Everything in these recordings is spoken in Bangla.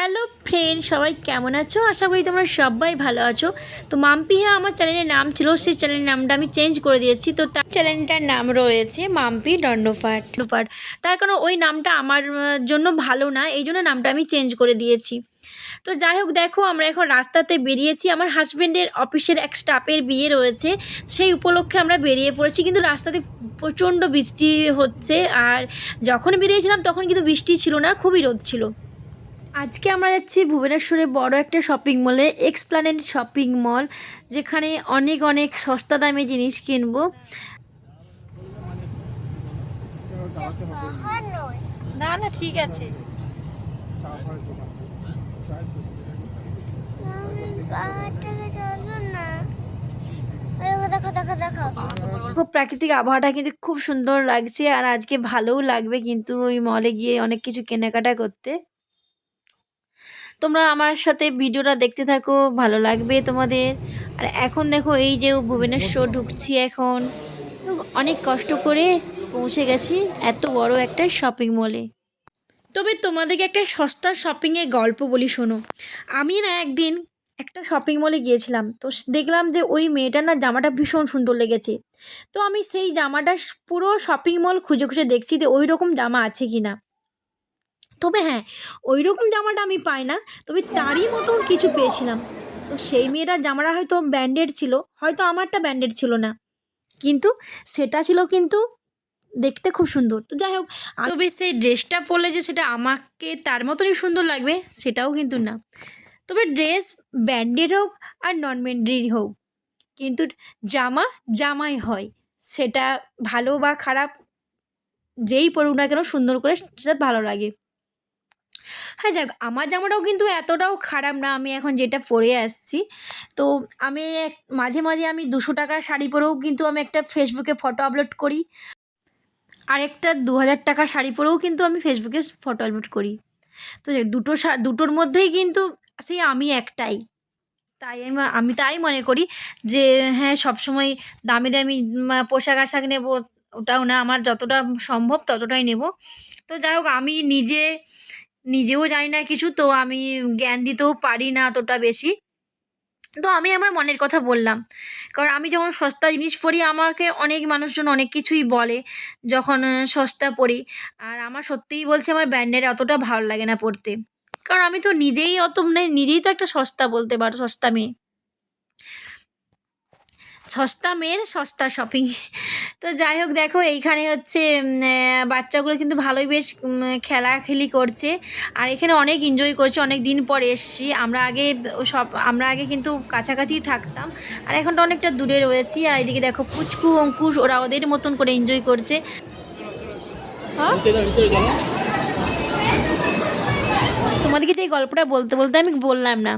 হ্যালো ফ্রেন্ড সবাই কেমন আছো? আশা করি তোমরা সবাই ভালো আছো। তো মাম্পিহা আমার চ্যানেলের নাম ছিল সেই চ্যানেলের নামটা আমি চেঞ্জ করে দিয়েছি। তো তার চ্যানেলটার নাম রয়েছে মাম্পি দণ্ডপাট দণ্ডপাট তার কারণ ওই নামটা আমার জন্য ভালো না এই জন্য নামটা আমি চেঞ্জ করে দিয়েছি। তো যাই হোক দেখো আমরা এখন রাস্তাতে বেরিয়েছি। আমার হাজব্যান্ডের অফিসের এক স্টাফের বিয়ে রয়েছে। সেই উপলক্ষে আমরা বেরিয়ে পড়েছি। কিন্তু রাস্তাতে প্রচণ্ড বৃষ্টি হচ্ছে। আর যখন বেরিয়েছিলাম তখন কিন্তু বৃষ্টি ছিল না খুবই রোদ ছিল। আজকে আমরা যাচ্ছি ভুবনেশ্বরে বড় একটা শপিং মলে এক্সপ্লানেড শপিং মল যেখানে অনেক অনেক সস্তা দামে জিনিস কিনবো। না না ঠিক আছে। খুব প্রাকৃতিক আবহাওয়াটা কিন্তু খুব সুন্দর লাগছে আর আজকে ভালোও লাগবে কিন্তু ওই মলে গিয়ে অনেক কিছু কেনাকাটা করতে। তোমরা আমার সাথে ভিডিওটা দেখতে থাকো, ভালো লাগবে তোমাদের। আর এখন দেখো এই যে ভুবনেশ্বর ঢুকছি এখন। অনেক কষ্ট করে পৌঁছে গেছি এত বড় একটা শপিং মলে তবে তোমাদেরকে একটা সস্তা শপিংয়ের গল্প বলি, শোনো। আমি না একদিন একটা শপিং মলে গিয়েছিলাম, তো দেখলাম যে ওই মেয়েটার না জামাটা ভীষণ সুন্দর লেগেছে। তো আমি সেই জামাটা পুরো শপিং মল খুঁজে খুঁজে দেখছি যে ওই রকম জামা আছে কি না তবে হ্যাঁ ওই রকম জামাটা আমি পাই না। তবে তারই মতন কিছু পেয়েছিলাম। তো সেই মেয়েটার জামাটা হয়তো ব্যান্ডেড ছিল, হয়তো আমারটা ব্যান্ডেড ছিল না। কিন্তু সেটা ছিল কিন্তু দেখতে খুব সুন্দর। তো যাই হোক তবে সেই ড্রেসটা পরলে যে সেটা আমাকে তার মতনই সুন্দর লাগবে, সেটাও কিন্তু না। তবে ড্রেস ব্যান্ডেড হোক আর নন ব্যান্ডেড হোক, কিন্তু জামা জামাই হয়। সেটা ভালো বা খারাপ, যেই পড়ুক না কেন সুন্দর করে সেটা ভালো লাগে। হ্যাঁ যাক, আমার জামাটাও কিন্তু এতটাও খারাপ না, আমি এখন যেটা পরে আসছি। তো আমি মাঝে মাঝে আমি দুশো টাকার শাড়ি পরেও কিন্তু আমি একটা ফেসবুকে ফটো আপলোড করি। আরেকটা দু হাজার টাকার শাড়ি পরেও কিন্তু আমি ফেসবুকে ফটো আপলোড করি। তো দুটো দুটোর মধ্যেই কিন্তু সেই আমি একটাই। তাই আমি আমি তাই মনে করি যে হ্যাঁ সবসময় দামি দামি পোশাক আশাক নেব, ওটাও না, আমার যতটা সম্ভব ততটাই নেব। তো যাই হোক, আমি নিজে নিজেও জানি না কিছু, তো আমি জ্ঞান দিতেও পারি না অতটা বেশি। তো আমি আমার মনের কথা বললাম। কারণ আমি যখন সস্তা জিনিস পড়ি, আমাকে অনেক মানুষজন অনেক কিছুই বলে যখন সস্তা পড়ি। আর আমার সত্যিই বলছে, আমার ব্র্যান্ডের অতটা ভালো লাগে না পড়তে। কারণ আমি তো নিজেই অত মানে নিজেই তো একটা সস্তা বলতে পারো, সস্তা মেয়ে। সস্তা মেয়ের সস্তা শপিং তো যাই হোক, দেখো এইখানে হচ্ছে বাচ্চাগুলো কিন্তু ভালোই বেশ খেলাখেলি করছে। আর এখানে অনেক এনজয় করছে, অনেক দিন পর এসছি। আমরা আগে সব, আমরা আগে কিন্তু কাছাকাছি থাকতাম। আর এখন তো অনেকটা দূরে রয়েছি। আর এদিকে দেখো পুচকু, অঙ্কুশ, ওরা ওদের মতন করে এনজয় করছে। হ্যাঁ? তোমাদেরকে যে এই গল্পটা বলতে বলতে আমি বললাম না।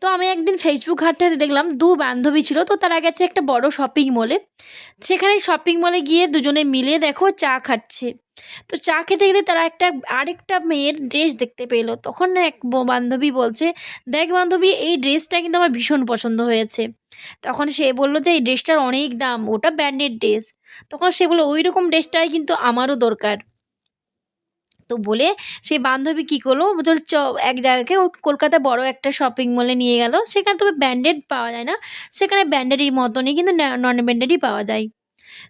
তো আমি একদিন ফেসবুক ঘাটতে দেখলাম দু বান্ধবী ছিল, তো তারা গেছে একটা বড় শপিং মলে সেখানে শপিং মলে গিয়ে দুজনে মিলে দেখো চা খাচ্ছে। তো চা খেতে খেতে তারা একটা আরেকটা মেয়ের ড্রেস দেখতে পেল। তখন এক বান্ধবী বলছে, দেখ বান্ধবী, এই ড্রেসটা কিন্তু আমার ভীষণ পছন্দ হয়েছে। তখন সে বলল যে, এই ড্রেসটার অনেক দাম, ওটা ব্র্যান্ডেড ড্রেস তখন সে বলল ওই রকম ড্রেসটাই কিন্তু আমারও দরকার। তো বলে সেই বান্ধবী কী করল? বলছে চ, এক জায়গাকে কলকাতা বড় একটা শপিং মলে নিয়ে গেল। সেখানে তবে ব্যান্ডেড পাওয়া যায় না। সেখানে ব্যান্ডেডের মতনই কিন্তু নন ব্যান্ডেডই পাওয়া যায়।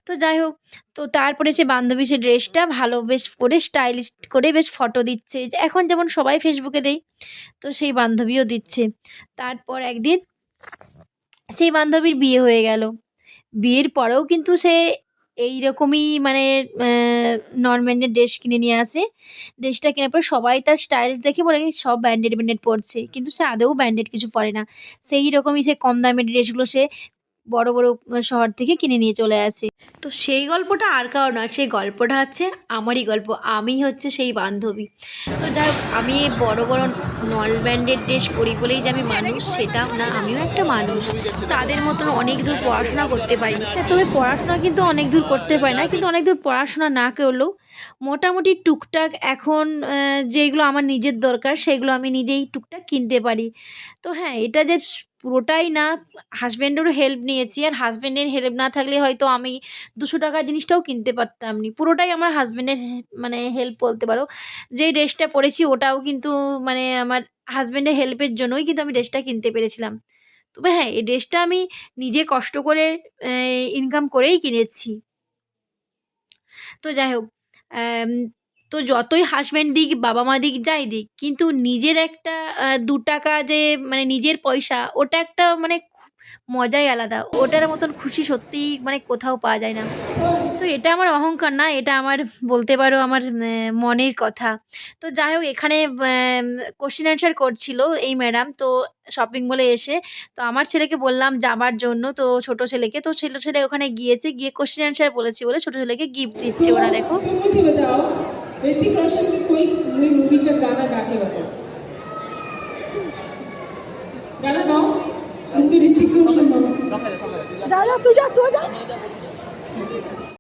তো যাই হোক, তো তারপরে সে বান্ধবী সে ড্রেসটা ভালো বেশ করে স্টাইলিশ করে বেশ ফটো দিচ্ছে। এখন যেমন সবাই ফেসবুকে দেয়, তো সেই বান্ধবীও দিচ্ছে। তারপর একদিন সেই বান্ধবীর বিয়ে হয়ে গেল। বিয়ের পরেও কিন্তু সে এই রকমই মানে নন ব্র্যান্ডেড ড্রেস কিনে নিয়ে আসে। ড্রেসটা কেনার পর সবাই তার স্টাইলস দেখে বলে সব ব্যান্ডেড ব্যান্ডেড পরছে। কিন্তু সে আদৌ ব্যান্ডেড কিছু পরে না। সেই রকমই সে কম দামের ড্রেসগুলো সে বড় বড় শহর থেকে কিনে নিয়ে চলে আসে। তো সেই গল্পটা আর কারও না সেই গল্পটা হচ্ছে আমারই গল্প, আমি হচ্ছে সেই বান্ধবী। তো যাই হোক, আমি বড় বড় নল ব্র্যান্ডেড ড্রেস পরি বলেই যে আমি মানুষ সেটাও না, আমিও একটা মানুষ। তাদের মতন অনেক দূর পড়াশোনা করতে পারি তবে পড়াশোনা কিন্তু অনেক দূর করতে পারি না, কিন্তু অনেক দূর পড়াশোনা না করলেও মোটামুটি টুকটাক এখন যেগুলো আমার নিজের দরকার, সেগুলো আমি নিজেই টুকটাক কিনতে পারি। তো হ্যাঁ এটা যে পুরোটাই না হাজব্যান্ডেরও হেল্প নিয়েছি। আর হাজব্যান্ডের হেল্প না থাকলে হয়তো আমি দুশো টাকার জিনিসটাও কিনতে পারতাম নি। পুরোটাই আমার হাজব্যান্ডের মানে হেল্প বলতে পারো। যেই ড্রেসটা পরেছি, ওটাও কিন্তু মানে আমার হাজব্যান্ডের হেল্পের জন্যই কিন্তু আমি ড্রেসটা কিনতে পেরেছিলাম। তবে হ্যাঁ এই ড্রেসটা আমি নিজে কষ্ট করে ইনকাম করেই কিনেছি। তো যাই হোক তো যতই হাজব্যান্ড দিক বাবা মা দিক, যাই দিক, কিন্তু নিজের একটা দু টাকা যে মানে নিজের পয়সা, ওটা একটা মানে মজাই আলাদা। ওটার মতন খুশি সত্যিই মানে কোথাও পাওয়া যায় না। তো এটা আমার অহংকার না এটা আমার বলতে পারো আমার আহ, মনের কথা তো যাই হোক এখানে কোশ্চেন অ্যান্সার করছিল এই ম্যাডাম তো শপিং মলে এসে তো আমার ছেলেকে বললাম যাবার জন্য তো ছোট ছেলেকে তো ছোট ছেলে ওখানে গিয়েছে গিয়ে কোশ্চেন অ্যান্সার বলেছি বলে ছোট ছেলেকে গিফট দিচ্ছে ওরা দেখো तुम मुझे बताओ ऋतिक रोशन की कोई कोई मूवी का गाना गा के बताओ गाना गाओ तुम तो ऋतिक रोशन हो दादा तू जा तू जा